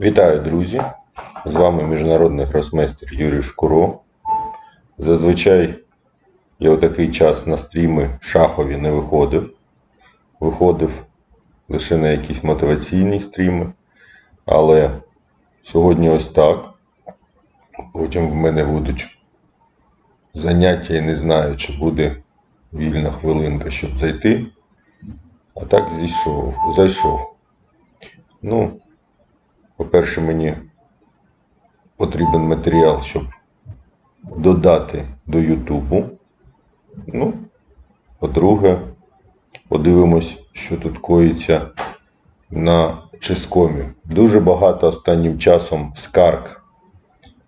Вітаю, друзі! З вами міжнародний гросмейстер Юрій Шкуро. Зазвичай я у такий час на стріми шахові не виходив. Виходив лише на якісь мотиваційні стріми. Але сьогодні ось так. Потім в мене будуть заняття і не знаю, чи буде вільна хвилинка, щоб зайти. А так зійшов, зайшов. Ну, по-перше, мені потрібен матеріал, щоб додати до Ютубу. Ну, по-друге, подивимось, що тут коїться на ческомі. Дуже багато останнім часом скарг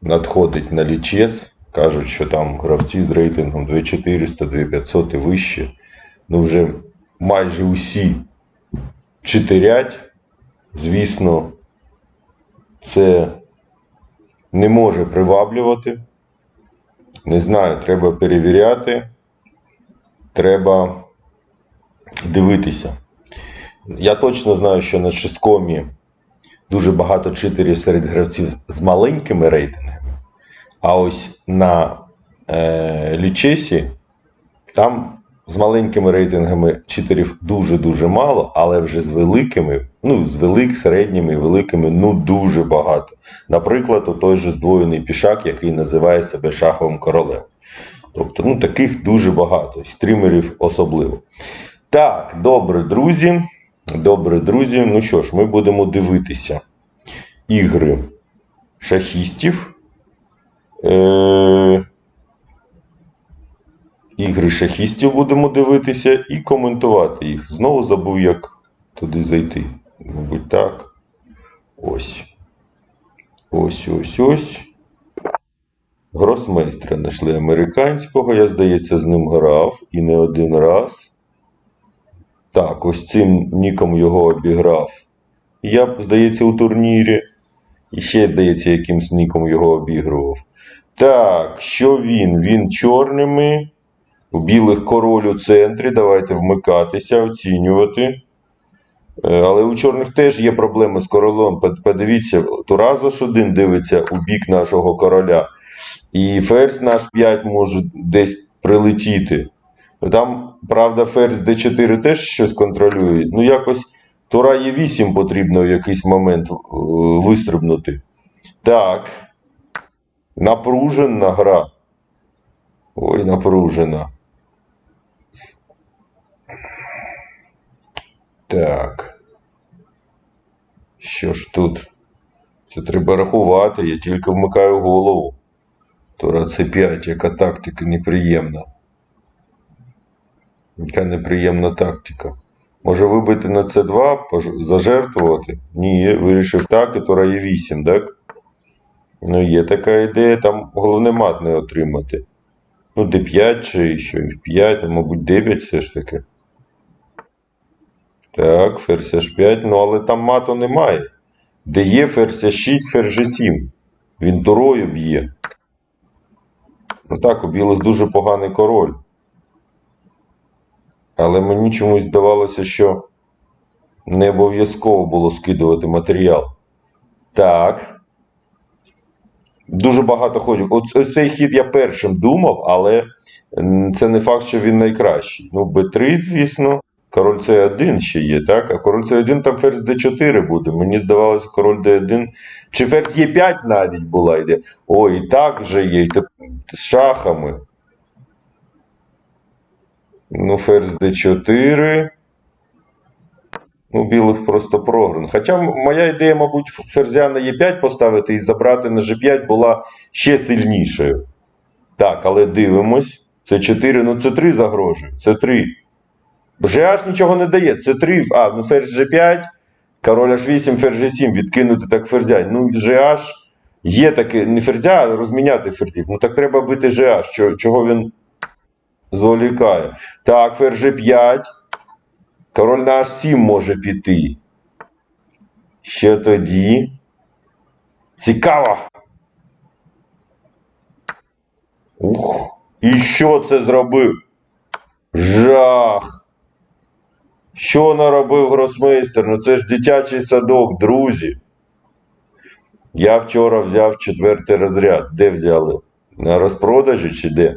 надходить на лічес. Кажуть, що там гравці з рейтингом 2400, 2500 і вище. Ну, вже майже усі читерять. Звісно, це не може приваблювати. Не знаю, треба перевіряти, треба дивитися. Я точно знаю, що на шискомі дуже багато читерів серед гравців з маленькими рейтингами, а ось на е, лічесі там з маленькими рейтингами читерів дуже-дуже мало, але вже з великими, ну, з велик, середніми і великими, ну дуже багато. Наприклад, той же здвоєний пішак, який називає себе шаховим королем. Тобто, ну, таких дуже багато, стрімерів особливо. Так, добре, друзі. Добре, друзі. Ну що ж, ми будемо дивитися ігри шахістів. Е- ігри шахістів будемо дивитися і коментувати їх. Знову забув, як туди зайти. Мабуть, так. Ось. Ось, ось, ось. Гросмейстра знайшли американського. Я, здається, з ним грав і не один раз. Так, ось цим ніком його обіграв. Я, здається, у турнірі. І ще, здається, якимсь ніком його обігрував. Так, що він? Він чорними. У білих король у центрі. Давайте вмикатися, оцінювати. Е, Але у чорних теж є проблеми з королем. Подивіться, Туразош один дивиться у бік нашого короля. І ферзь наш 5 може десь прилетіти. Там, правда, ферзь d4 теж щось контролює. Ну, якось Тура Е8 потрібно в якийсь момент е, вистрибнути. Так. Напружена гра. Ой, напружена. Так. Що ж тут? Це треба рахувати, я тільки вмикаю голову. Тура С5, яка тактика неприємна. Яка неприємна тактика. Може вибити на С2, пож- зажертвувати? Ні, вирішив так, і Тура є 8, так? Ну, є така ідея, там головне мат не отримати. Ну, d5 чи що, f5, ну, мабуть, 9 все ж таки. Так, ферзь h5, ну але там мату немає. Де є ферзь h6, ферзь g7. Він турою б'є. Ну так, у білих дуже поганий король. Але мені чомусь здавалося, що не обов'язково було скидувати матеріал. Так. Дуже багато ходів. Ось цей хід я першим думав, але це не факт, що він найкращий. Ну, Б3, звісно, король С1 ще є, так? А король С1 там ферзь Д4 буде. Мені здавалося, король Д1. Чи ферзь Е5 навіть була йде. Ой, і так вже є. З шахами. Ну, ферзь d4. Ну, білих просто програн. Хоча моя ідея, мабуть, ферзя на Е5 поставити і забрати на G5 була ще сильнішою. Так, але дивимось. Це 4, ну це 3 загрожує. Це 3. GH нічого не дає. Це 3. А, ну ферзь G5, король H8, ферзь G7, відкинути так ферзя. Ну, GH є таке, не ферзя, а розміняти ферзів. Ну так треба бити GH. Чого він зволікає? Так, ферзь G5. Король на H7 може піти. Що тоді? Цікаво. Ух. І що це зробив? Жах. Що наробив гросмейстер? Ну це ж дитячий садок, друзі. Я вчора взяв четвертий розряд. Де взяли? На розпродажі чи де?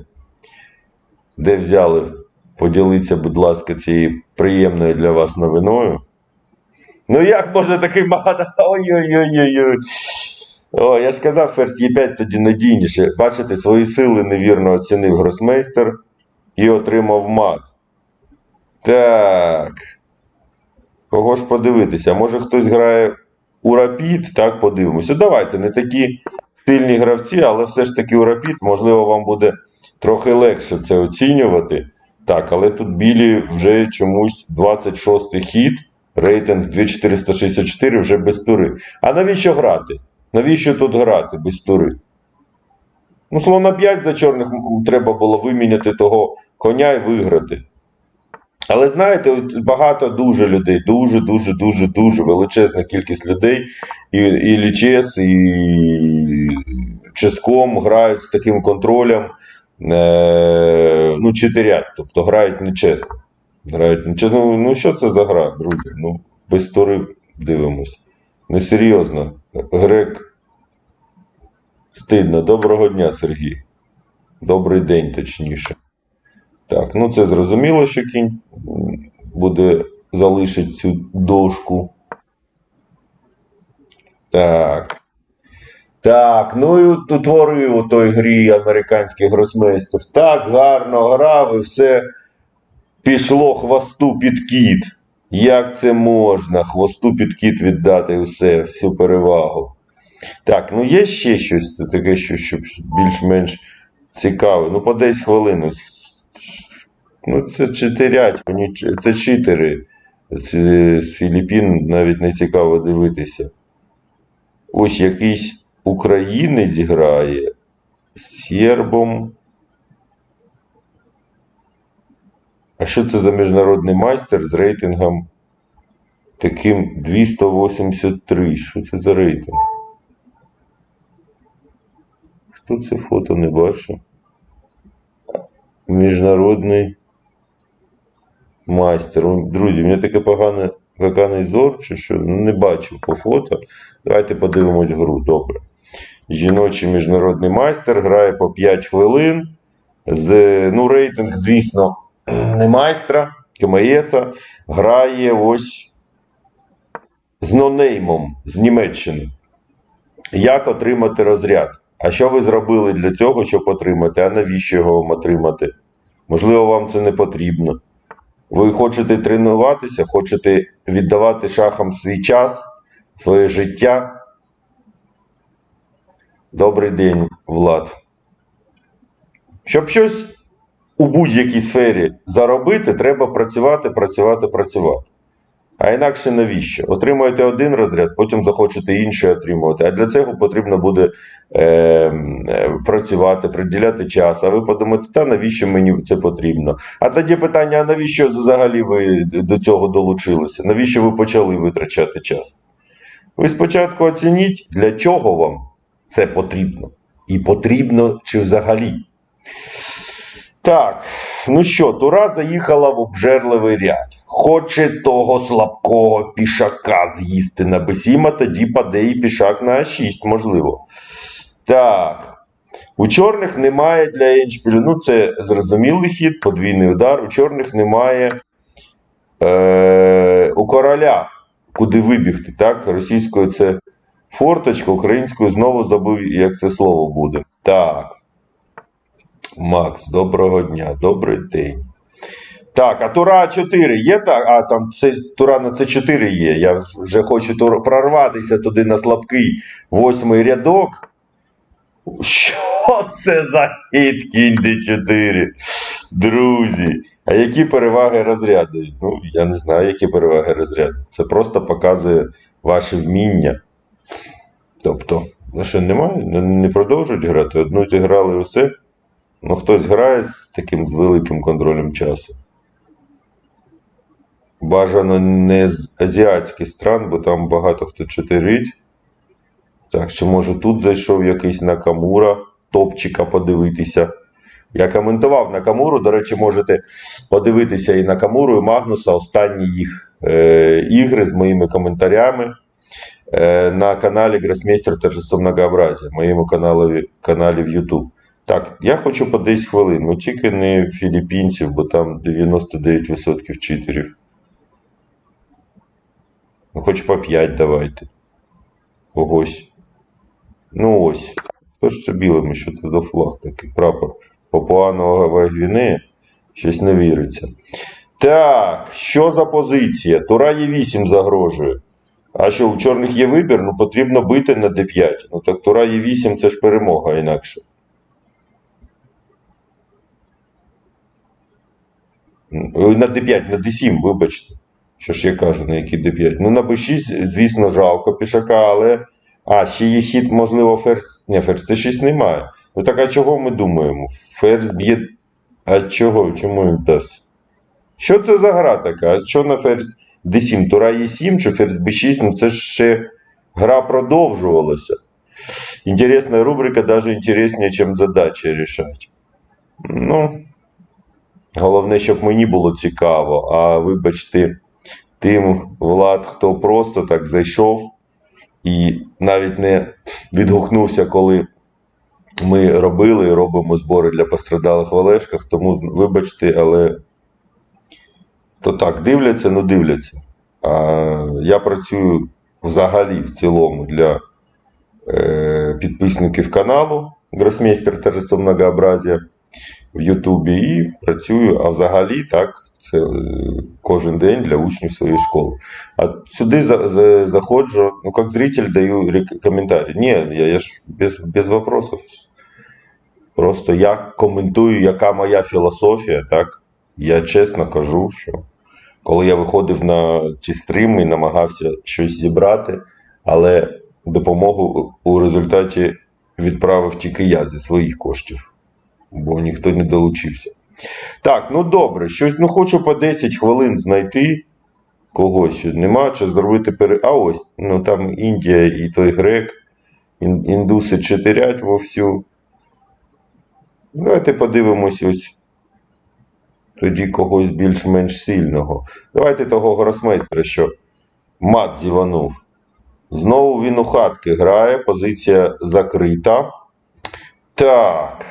Де взяли? Поділіться, будь ласка, цією приємною для вас новиною. Ну як можна такий багато? Ой-ой-ой-ой. О, я ж казав, ферзь Е5 тоді надійніше. Бачите, свої сили невірно оцінив гросмейстер і отримав мат. Так. Кого ж подивитися? Може хтось грає у рапід, так, подивимося. Давайте, не такі сильні гравці, але все ж таки у рапід, можливо, вам буде трохи легше це оцінювати. Так, але тут білі вже чомусь 26 й хід, рейтинг 2464 вже без тури. А навіщо грати? Навіщо тут грати без тури? Ну, слона 5 за чорних треба було виміняти того коня і виграти. Але знаєте, багато дуже людей, дуже, дуже, дуже, дуже величезна кількість людей, і, і лічес, і ческом грають з таким контролем, е, ну, читерять, тобто грають нечесно. Грають нечесно. Ну, ну що це за гра, друзі? Ну, без тури дивимось. Несерйозно. Грек. Стидно. Доброго дня, Сергій. Добрий день, точніше. Так, ну це зрозуміло, що кінь буде залишить цю дошку. Так. Так, ну і утворив у той грі американський гросмейстер. Так гарно грав і все пішло хвосту під кіт. Як це можна? Хвосту під кіт віддати все, всю перевагу. Так, ну є ще щось таке, що, щоб більш-менш цікаве. Ну, по 10 хвилин. ось. Ну, це читерять, це читери. З, з Філіппін навіть не цікаво дивитися. Ось якийсь українець грає з сербом. А що це за міжнародний майстер з рейтингом таким 283? Що це за рейтинг? Хто це фото не бачив? Міжнародний майстер. Друзі, у мене таке погане поганий зор, чи що не бачив по фото. Давайте подивимось гру. Добре. Жіночий міжнародний майстер грає по 5 хвилин. З, ну, рейтинг, звісно, не майстра, КМСа. Грає ось з нонеймом з Німеччини. Як отримати розряд? А що ви зробили для цього, щоб отримати? А навіщо його отримати? Можливо, вам це не потрібно. Ви хочете тренуватися, хочете віддавати шахам свій час, своє життя. Добрий день, Влад. Щоб щось у будь-якій сфері заробити, треба працювати, працювати, працювати. А інакше навіщо? Отримуєте один розряд, потім захочете інший отримувати. А для цього потрібно буде е, е, працювати, приділяти час. А ви подумаєте, та навіщо мені це потрібно? А тоді питання: а навіщо взагалі ви до цього долучилися? Навіщо ви почали витрачати час? Ви спочатку оцініть, для чого вам це потрібно. І потрібно чи взагалі. Так, ну що, Тура заїхала в обжерливий ряд. Хоче того слабкого пішака з'їсти на бесіма, тоді паде і пішак на А6, можливо. Так. У чорних немає для Еншпілю. Ну, це зрозумілий хід, подвійний удар. У чорних немає е, у короля, куди вибігти. Так? Російською це форточка, українською знову забув, як це слово буде. Так. Макс, доброго дня, добрий день. Так, а Тура 4 є так? А там це, Тура на С4 є. Я вже хочу тур- прорватися туди на слабкий восьмий рядок. Що це за хід кінь Д4? Друзі, а які переваги розряду? Ну, я не знаю, які переваги розряду. Це просто показує ваше вміння. Тобто, ну що немає? Не, продовжують грати. Одну зіграли і все. Ну, хтось грає з таким з великим контролем часу. Бажано не з азіатських стран, бо там багато хто чотирить. Так що, може, тут зайшов якийсь Накамура, топчика подивитися. Я коментував Накамуру, до речі, можете подивитися і Накамуру, і Магнуса, останні їх е, ігри з моїми коментарями. е, на каналі Гросмейстер Торжество Многообразия, моєму каналі, каналі в YouTube. Так, я хочу по 10 хвилин, ну тільки не філіппінців, бо там 99% читерів. Ну, хоч по 5 давайте. Ось. Ну ось. Хто ж це білими? Що це за флаг такий? Прапор Папуа-Нової Гвінеї? Щось не віриться. Так, що за позиція? Тура є 8 загрожує. А що, у чорних є вибір? Ну потрібно бити на d5. Ну так Тура є 8 це ж перемога інакше. На d5, на d7, вибачте. Що ж я кажу, на який d5. Ну, на b6, звісно, жалко пішака, але. А, ще є хід, можливо, ферзь. Ні, ферзь c6 немає. Ну так а чого ми думаємо? Ферзь б'є. А чого? Чому він дасть? Що це за гра така? А що на ферзь d7? Тура e7 чи ферзь b6? Ну це ж ще гра продовжувалася. Інтересна рубрика, навіть інтересніше, ніж задачі рішати. Ну. Головне, щоб мені було цікаво, а вибачте, тим влад, хто просто так зайшов і навіть не відгукнувся, коли ми робили і робимо збори для пострадалих в Олешках, тому вибачте, але то так, дивляться, ну дивляться. А я працюю взагалі в цілому для е, підписників каналу Гросмейстер Торжество Многообразия в Ютубі і працюю, а взагалі так, це е, кожен день для учнів своєї школи. А сюди за, за, заходжу, ну як зритель даю коментарі. Ні, я, я ж без, без вопросов. Просто я коментую, яка моя філософія, так? Я чесно кажу, що коли я виходив на ті стріми і намагався щось зібрати, але допомогу у результаті відправив тільки я зі своїх коштів бо ніхто не долучився. Так, ну добре, щось ну хочу по 10 хвилин знайти когось. Нема чи зробити пере. А ось, ну там Індія і той грек, індуси читерять вовсю. Давайте подивимось ось тоді когось більш-менш сильного. Давайте того гросмейстера, що мат зіванув. Знову він у хатки грає, позиція закрита. Так.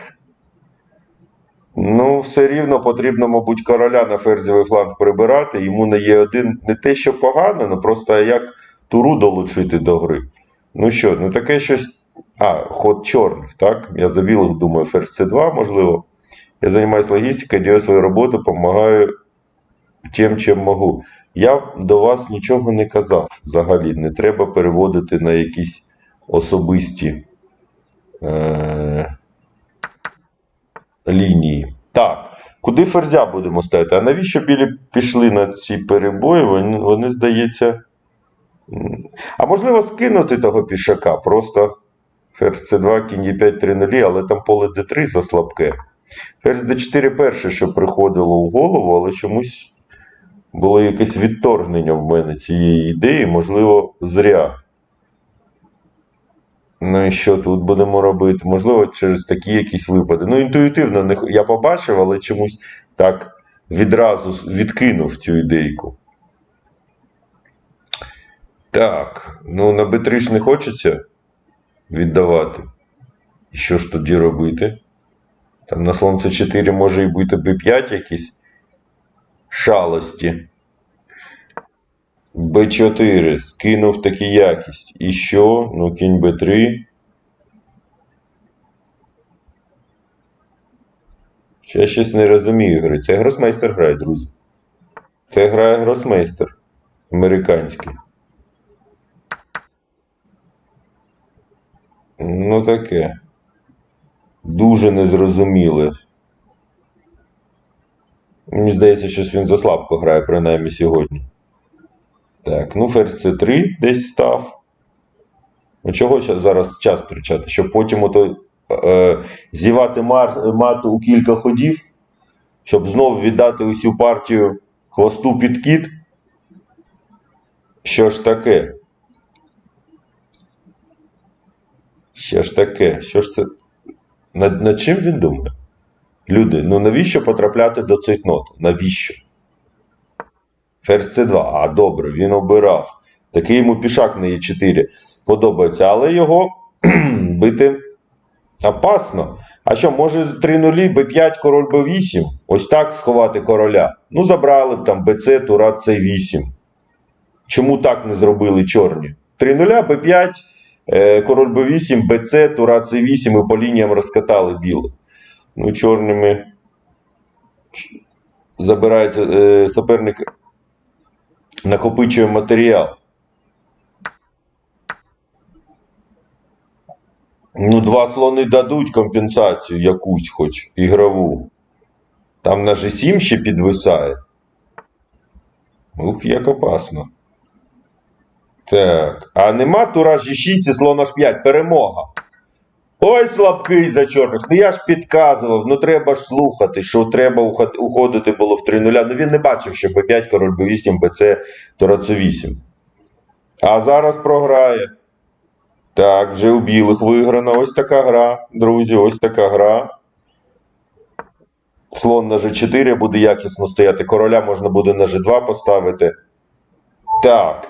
Ну, все рівно потрібно, мабуть, короля на ферзівий фланг прибирати. Йому не є один не те, що погано, ну просто як туру долучити до гри. Ну що, ну таке щось. А, ход чорних, так? Я за білих думаю, ферзь c2, можливо. Я займаюся логістикою, делаю свою роботу, допомагаю тим, чим можу. Я до вас нічого не казав взагалі. Не треба переводити на якісь особисті. Е- лінії. Так, куди ферзя будемо ставити? А навіщо білі пішли на ці перебої? Вони, вони здається. А можливо скинути того пішака. Просто ферзь c2, кінь e5, 3 0, але там поле d3 заслабке. Ферзь d4 перше, що приходило в голову, але чомусь було якесь відторгнення в мене цієї ідеї, можливо, зря. Ну і що тут будемо робити? Можливо, через такі якісь випади. Ну, інтуїтивно я побачив, але чомусь так відразу відкинув цю ідейку. Так, ну на Б3 ж не хочеться віддавати. І що ж тоді робити? Там на слон С4 може і бути Б5 якісь шалості. Б4 скинув такі якість. І що? Ну, кінь Б3. Ще Я щось не розумію гри. Це гросмейстер грає, друзі. Це грає гросмейстер. Американський. Ну таке. Дуже незрозуміле. Мені здається, щось він заслабко грає, принаймні сьогодні. Так, ну ферзь c3 десь став. Ну чого зараз час кричати? Щоб потім ото, е, зівати мар, мат у кілька ходів, щоб знову віддати усю партію хвосту під кіт. Що ж таке? Що ж таке? Що ж це? Над, над чим він думає? Люди, ну навіщо потрапляти до цейтноту? Навіщо? Ферзь c2. А, добре, він обирав. Такий йому пішак на Е4 подобається, але його бити опасно. А що, може 3 нулі, Б5, король Б8? Ось так сховати короля. Ну, забрали б там БЦ, Тура С8. Чому так не зробили чорні? 3 нуля, Б5, е, король Б8, БЦ, Тура С8 і по лініям розкатали білих. Ну, чорними забирається е, суперник накопичує матеріал. Ну, два слони дадуть компенсацію якусь хоч ігрову. Там на G7 ще підвисає. Ух, як опасно. Так. А нема тура G6 і слон H5. Перемога. Ой, слабкий за чорних. Ну я ж підказував, ну треба ж слухати, що треба уходити було в 3 нуля. Ну він не бачив, що Б5, король Б8, БЦ, тура С8. А зараз програє. Так, вже у білих виграно. Ось така гра, друзі, ось така гра. Слон на G4 буде якісно стояти. Короля можна буде на G2 поставити. Так.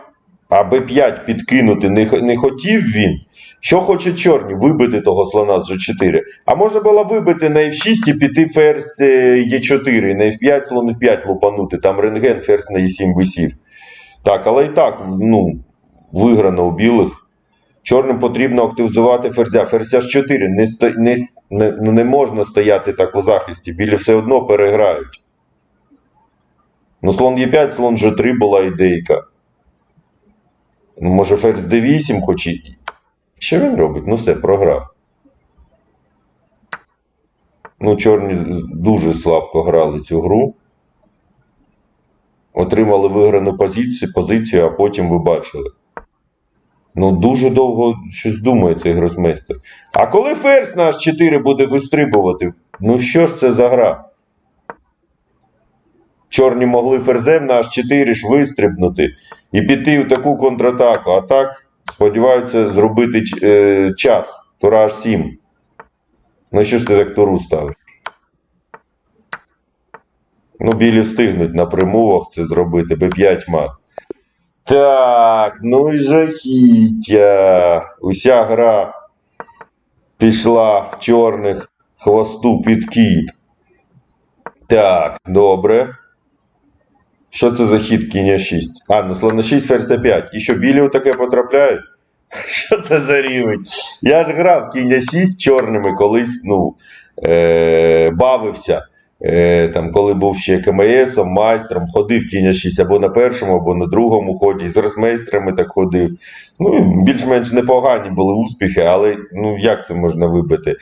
А Б5 підкинути не, не хотів він. Що хоче чорні? Вибити того слона з G4. А можна було вибити на F6 і піти ферзь е, Е4, на F5 слон F5 лупанути. Там рентген, ферзь на E7 висів. Так, але і так, ну, виграно у білих. Чорним потрібно активізувати ферзя. Ферзя ж 4. Не, сто... не... Не... ну, не можна стояти так у захисті. Білі все одно переграють. Ну, слон Е5, слон G3 була ідейка. Ну, може, ферзь D8 хоч і. Що він робить? Ну все, програв. Ну, чорні дуже слабко грали цю гру. Отримали виграну позицію, позицію, а потім ви бачили. Ну, дуже довго щось думає цей гросмейстер. А коли ферзь на H4 буде вистрибувати, ну що ж це за гра? Чорні могли ферзем на H4 ж вистрибнути і піти в таку контратаку. А так, сподіваються зробити е, час. Тура H7. Ну що ж ти так туру ставиш? Ну, білі встигнуть на примовах це зробити, Б5 мат. Так, ну і жахіття. Уся гра пішла чорних хвосту під кіт. Так, добре. Що це за хід кінь 6? А, ну слон 6, ферзь на 5. І що, білі таке потрапляють? Що це за рівень? Я ж грав кінь 6 чорними колись, ну, е- бавився. Е, там, коли був ще КМСом, майстром, ходив кінь 6 або на першому, або на другому ході, з розмейстрами так ходив. Ну, більш-менш непогані були успіхи, але ну як це можна вибити?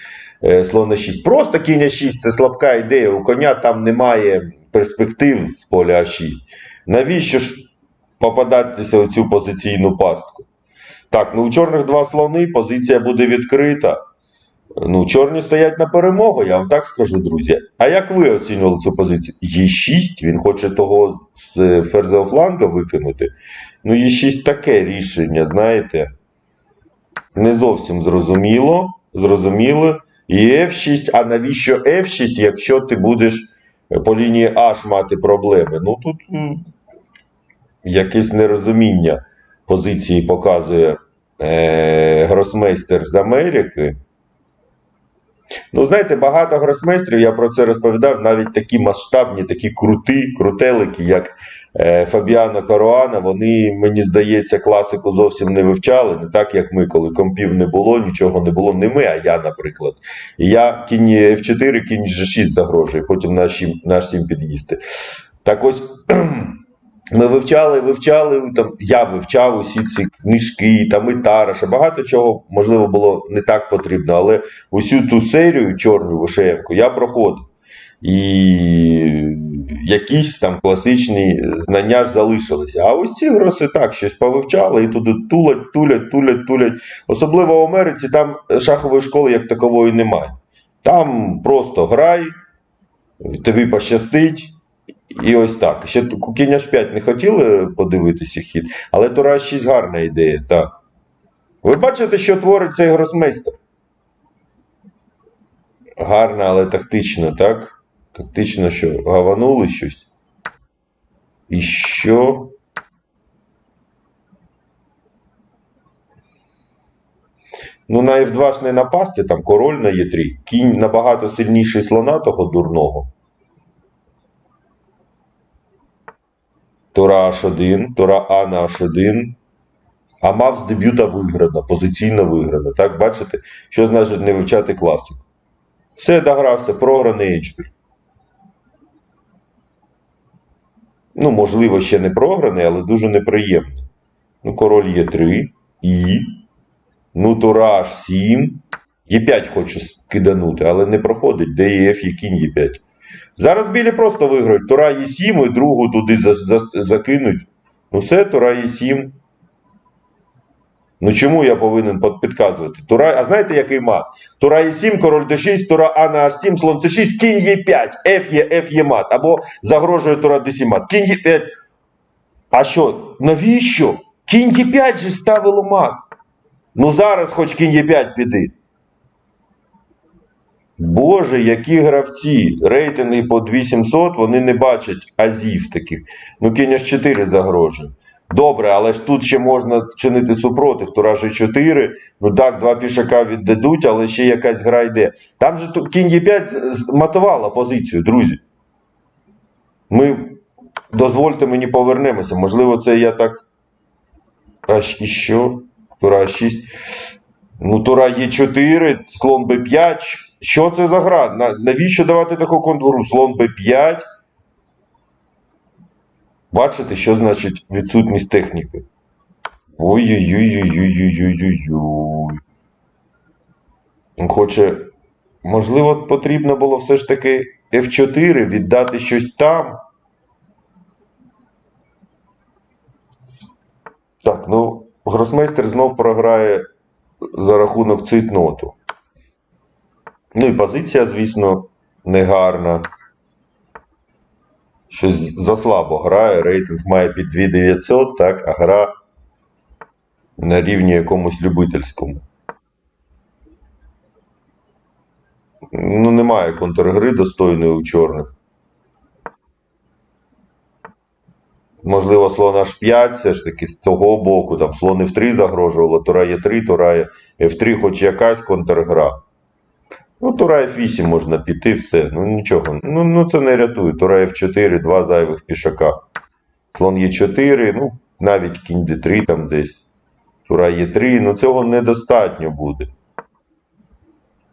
Е, слон 6. Просто кінь 6 це слабка ідея. У коня там немає перспектив з поля А6. Навіщо ж попадатися у цю позиційну пастку? Так, ну у чорних два слони, позиція буде відкрита. Ну, чорні стоять на перемогу, я вам так скажу, друзі. А як ви оцінювали цю позицію? Є6, він хоче того з е, ферзового фланга викинути. Ну, Є6 таке рішення, знаєте. Не зовсім зрозуміло. Зрозуміло. І F6, а навіщо F6, якщо ти будеш по лінії Аж мати проблеми? Ну тут якесь нерозуміння позиції показує е, гросмейстер з Америки. Ну, знаєте, багато гросмейстрів, я про це розповідав, навіть такі масштабні, такі крути, крутелики, як е, Фабіано Каруана, вони, мені здається, класику зовсім не вивчали, не так, як ми, коли компів не було, нічого не було, не ми, а я, наприклад. І я кінь F4, кінь G6 загрожує, потім на H7, на H7 під'їсти. Так ось. Ми вивчали, вивчали, там, я вивчав усі ці книжки, там і Тараша, багато чого, можливо, було не так потрібно, але усю ту серію чорну Вишеєвку я проходив. І якісь там класичні знання залишилися. А ось ці гроси так, щось повивчали і туди тулять, тулять, тулять, тулять. Особливо в Америці там шахової школи як такової немає. Там просто грай, тобі пощастить. І ось так. Ще кінь аж 5 не хотіли подивитися хід, але Тура 6 гарна ідея, так. Ви бачите, що творить цей гросмейстер? Гарно, але тактично, так? Фактично, що гаванули щось. І що? Ну, на F2 ж не напасти, там король на Е3. Кінь набагато сильніший слона того дурного. Тура H1, Тура А на H1. А мав з дебюта виграна, позиційно виграна. Так, бачите, що значить не вивчати класику. Все догрався, програний ічбір. Ну, можливо, ще не програний, але дуже неприємний. Ну, король є 3 І. Ну, Тура H7. Е5 хочу скиданути, але не проходить. Де є Ф, є кінь Е5. Зараз білі просто виграють. Тура Е7 і другу туди за, за, закинуть. Ну все, Тура Е7. Ну чому я повинен підказувати? Тура, а знаєте, який мат? Тура Е7, король Д6, Тура А на H7, слон С6, кінь Е5, Ф є, Ф є мат. Або загрожує Тура Д7 мат. Кінь Е5. А що? Навіщо? Кінь Е5 же ставило мат. Ну зараз хоч кінь Е5 піди. Боже, які гравці, рейтинги по 2700, вони не бачать азів таких. Ну, кінь аж 4 загрожує. Добре, але ж тут ще можна чинити супротив. Тура G4, ну так, два пішака віддадуть, але ще якась гра йде. Там же кінь Е5 з- з- матувала позицію, друзі. Ми, дозвольте мені повернемося. Можливо, це я так. І що? Тура 6. Ну, Тура Е4, слон Б5. Що це за гра? Навіщо давати таку контуру? Слон Б5. Бачите, що значить відсутність техніки? Ой-ой-ой-ой-ой-ой-ой-ой. Хоче. Можливо, потрібно було все ж таки F4 віддати щось там. Так, ну, гросмейстер знов програє за рахунок цитноту. Ну і позиція, звісно, негарна. Щось заслабо грає, рейтинг має під 2900, так, а гра на рівні якомусь любительському. Ну, немає контргри достойної у чорних. Можливо, слон H5 все ж таки з того боку, там слон F3 загрожувало, Тура Е3, Тура F3, хоч якась контргра. Ну, Тура F8 можна піти, все. Ну нічого. Ну, ну це не рятує. Тура F4, два зайвих пішака. Слон Е4, ну, навіть кінь D3 там десь. Тура Е3, ну цього недостатньо буде.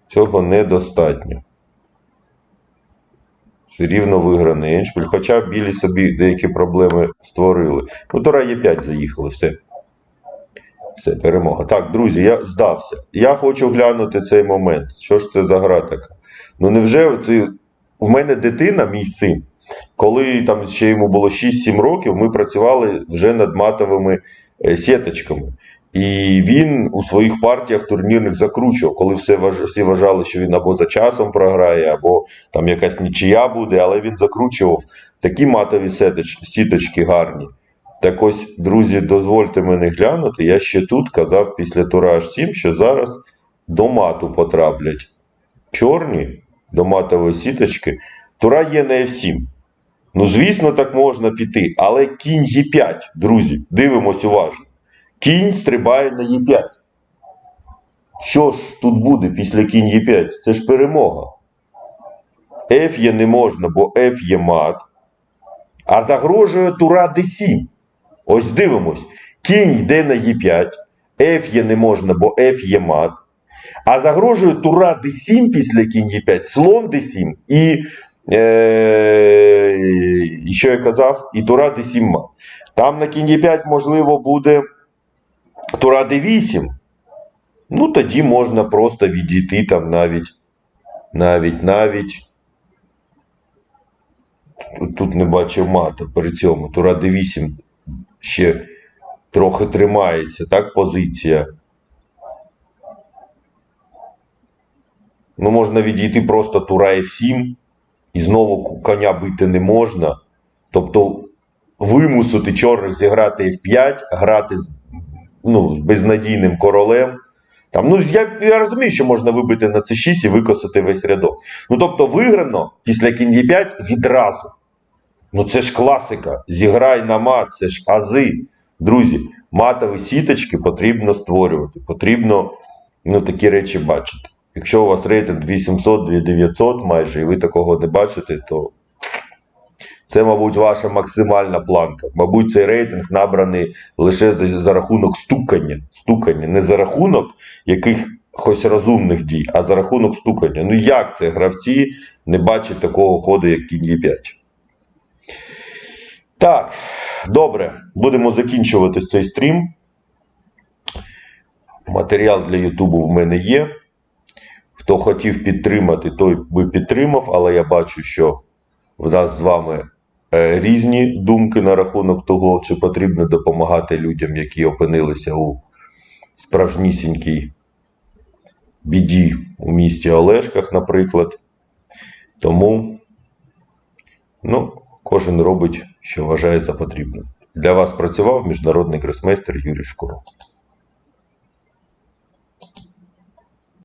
Цього недостатньо. Все рівно виграний еншпіль, хоча білі собі деякі проблеми створили. Ну, Тура Е5 заїхали, все. Все, перемога. Так, друзі, я здався. Я хочу глянути цей момент. Що ж це за гра така? Ну невже це... у мене дитина, мій син, коли там ще йому було 6-7 років, ми працювали вже над матовими е, сіточками. І він у своїх партіях турнірних закручував, коли все всі вважали, що він або за часом програє, або там якась нічия буде, але він закручував такі матові сіточки гарні. Так ось, друзі, дозвольте мене глянути. Я ще тут казав після тура H7, що зараз до мату потраплять чорні до матової сіточки. Тура є на F7. Ну, звісно, так можна піти, але кінь Е5, друзі, дивимось уважно. Кінь стрибає на Е5. Що ж тут буде після кінь Е5? Це ж перемога. F є не можна, бо F є мат. А загрожує тура d7. Ось дивимось. Кінь йде на Е5. F є не можна, бо F є мат. А загрожує тура d7 після кінь Е5, слон d7 і, е, і що я казав, і тура d7 мат. Там на кінь Е5, можливо, буде тура d8. Ну, тоді можна просто відійти там навіть, навіть, навіть. Тут, тут не бачив мата при цьому. Тура d8 ще трохи тримається, так, позиція. Ну, можна відійти просто тура F7, і знову коня бити не можна. Тобто вимусити чорних зіграти F5, грати з ну, безнадійним королем. Там, ну, я, я розумію, що можна вибити на c6 і викосити весь рядок. Ну, тобто, виграно після кінь Е5 відразу. Ну, це ж класика. Зіграй на мат, це ж ази. Друзі, матові сіточки потрібно створювати. Потрібно ну, такі речі бачити. Якщо у вас рейтинг 2800, 2900 майже, і ви такого не бачите, то це, мабуть, ваша максимальна планка. Мабуть, цей рейтинг набраний лише за, за рахунок стукання. Стукання, не за рахунок якихось розумних дій, а за рахунок стукання. Ну як це гравці не бачать такого ходу, як кінь Е5? Так, добре, будемо закінчувати цей стрім. Матеріал для Ютубу в мене є. Хто хотів підтримати, той би підтримав, але я бачу, що в нас з вами е, різні думки на рахунок того, чи потрібно допомагати людям, які опинилися у справжнісінькій біді у місті Олешках, наприклад. Тому ну, кожен робить, що вважає за потрібне. Для вас працював міжнародний гросмейстер Юрій Шкуро.